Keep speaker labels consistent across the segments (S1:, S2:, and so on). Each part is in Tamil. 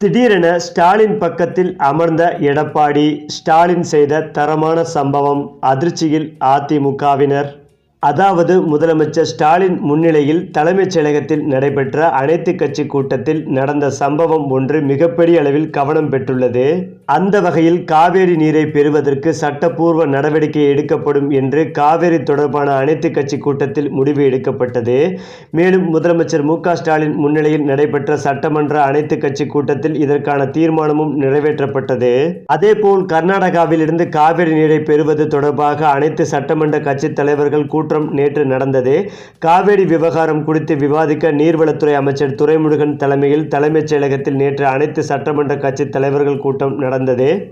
S1: திடீரென ஸ்டாலின் பக்கத்தில் அமர்ந்த எடப்பாடி ஸ்டாலின் செய்த தரமான சம்பவம் அதிர்ச்சியில் அதிமுகவினர். அதாவது முதலமைச்சர் ஸ்டாலின் முன்னிலையில் தலைமைச் செயலகத்தில் நடைபெற்ற அனைத்து கட்சி கூட்டத்தில் நடந்த சம்பவம் ஒன்று மிகப்பெரிய அளவில் கவனம் பெற்றுள்ளது. அந்த வகையில் காவேரி நீரை பெறுவதற்கு சட்டப்பூர்வ நடவடிக்கை எடுக்கப்படும் என்று காவேரி தொடர்பான அனைத்து கட்சி கூட்டத்தில் முடிவு எடுக்கப்பட்டது. மேலும் முதலமைச்சர் மு ஸ்டாலின் முன்னிலையில் நடைபெற்ற சட்டமன்ற அனைத்து கட்சி கூட்டத்தில் இதற்கான தீர்மானமும் நிறைவேற்றப்பட்டது. அதேபோல் கர்நாடகாவில் இருந்து காவிரி நீரை பெறுவது தொடர்பாக அனைத்து சட்டமன்ற கட்சி தலைவர்கள் கூட்டம் நேற்று நடந்தது. காவேரி விவகாரம் குறித்து விவாதிக்க நீர்வளத்துறை அமைச்சர் துரைமுருகன் தலைமையில் தலைமைச் செயலகத்தில் நேற்று அனைத்து சட்டமன்ற கட்சி தலைவர்கள் கூட்டம் நடந்தது.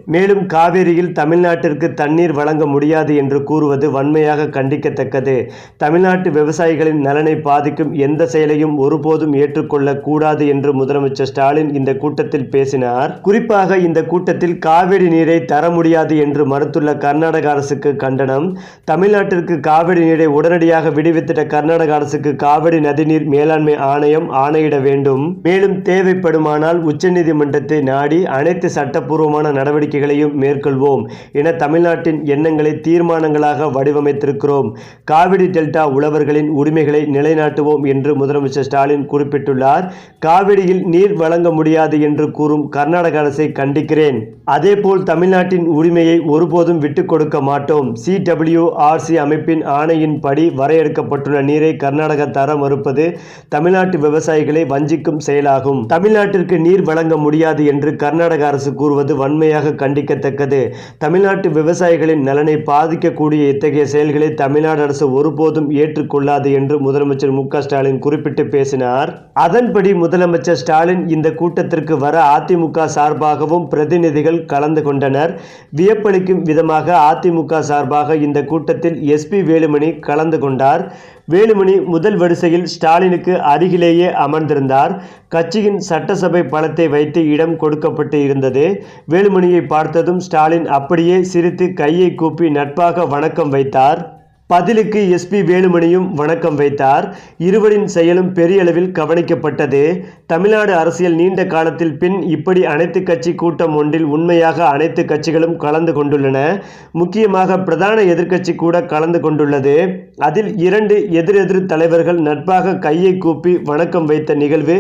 S1: மேலும் காவேரியில் தமிழ்நாட்டிற்கு தண்ணீர் வழங்க முடியாது என்று கூறுவது வன்மையாக கண்டிக்கத்தக்கது. தமிழ்நாட்டு விவசாயிகளின் நலனை பாதிக்கும் எந்த செயலையும் ஒருபோதும் ஏற்றுக்கொள்ள கூடாது என்று முதலமைச்சர் ஸ்டாலின் இந்த கூட்டத்தில் பேசினார். குறிப்பாக இந்த கூட்டத்தில் காவிரி நீரை தர முடியாது என்று மறுத்துள்ள கர்நாடக அரசுக்கு கண்டனம். தமிழ்நாட்டிற்கு காவிரி நீரை உடனடியாக விடுவித்திட்ட கர்நாடக அரசுக்கு காவிரி நதிநீர் மேலாண்மை ஆணையம் ஆணையிட வேண்டும். மேலும் தேவைப்படுமானால் உச்சநீதிமன்றத்தை நாடி அனைத்து சட்டப்பூர்வமான நடவடிக்கைகளையும் மேற்கொள்வோம் என தமிழ்நாட்டின் எண்ணங்களை தீர்மானங்களாக வடிவமைத்திருக்கிறோம். காவிரி டெல்டா உழவர்களின் உரிமைகளை நிலைநாட்டுவோம் என்று முதலமைச்சர் ஸ்டாலின் குறிப்பிட்டுள்ளார். காவிரியில் நீர் வழங்க முடியாது என்று கூறும் கர்நாடக அரசை கண்டிக்கிறேன். அதேபோல் தமிழ்நாட்டின் உரிமையை ஒருபோதும் விட்டுக் கொடுக்க மாட்டோம். சிடபிள்யூஆர்சி அமைப்பின் ஆணையின்படி வரையறுக்கப்பட்டுள்ள நீரை கர்நாடக தர மறுப்பது தமிழ்நாட்டு விவசாயிகளை வஞ்சிக்கும் செயலாகும். தமிழ்நாட்டிற்கு நீர் வழங்க முடியாது என்று கர்நாடக அரசு கூறுவது வன்மையாக கண்டிக்கத்தக்கது. தமிழ்நாட்டு விவசாயிகளின் நலனை பாதிக்கக்கூடிய இத்தகைய செயல்களை தமிழ்நாடு அரசு ஒருபோதும் ஏற்றுக்கொள்ளாது என்று முதலமைச்சர் மு ஸ்டாலின் குறிப்பிட்டு பேசினார். அதன்படி முதலமைச்சர் ஸ்டாலின் இந்த கூட்டத்திற்கு வர அதிமுக சார்பாகவும் பிரதிநிதிகள் கலந்து கொண்டனர். வியப்பளிக்கும் விதமாக அதிமுக சார்பாக இந்த கூட்டத்தில் எஸ்பி வேலுமணி கலந்து கொண்டார். வேலுமணி முதல் வரிசையில் ஸ்டாலினுக்கு அருகிலேயே அமர்ந்திருந்தார். கட்சியின் சட்டசபை பலத்தை வைத்து இடம் கொடுக்கப்பட்டு இருந்தது. வேலுமணியை பார்த்ததும் ஸ்டாலின் அப்படியே சிரித்து கையை கூப்பி நட்பாக வணக்கம் வைத்தார். பதிலுக்கு எஸ்பி வேலுமணியும் வணக்கம் வைத்தார். இருவரின் செயலும் பெரிய அளவில் கவனிக்கப்பட்டது. தமிழ்நாடு அரசியல் நீண்ட காலத்தில் பின் இப்படி அனைத்து கட்சி கூட்டம் ஒன்றில் உண்மையாக அனைத்து கட்சிகளும் கலந்து கொண்டுள்ளன. முக்கியமாக பிரதான எதிர்க்கட்சி கூட கலந்து கொண்டுள்ளது. அதில் இரண்டு எதிரெதிர் தலைவர்கள் நட்பாக கையை கூப்பி வணக்கம் வைத்த நிகழ்வு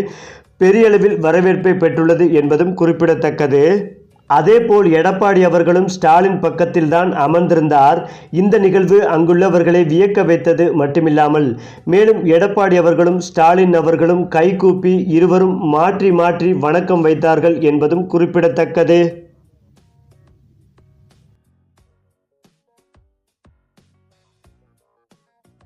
S1: பெரியளவில் வரவேற்பை பெற்றுள்ளது என்பதும் குறிப்பிடத்தக்கது. அதேபோல் எடப்பாடி அவர்களும் ஸ்டாலின் பக்கத்தில்தான் அமர்ந்திருந்தார். இந்த நிகழ்வு அங்குள்ளவர்களை வியக்க வைத்தது மட்டுமில்லாமல் மேலும் எடப்பாடி அவர்களும் ஸ்டாலின் அவர்களும் கைகூப்பி இருவரும் மாற்றி மாற்றி வணக்கம் வைத்தார்கள் என்பதும் குறிப்பிடத்தக்கது.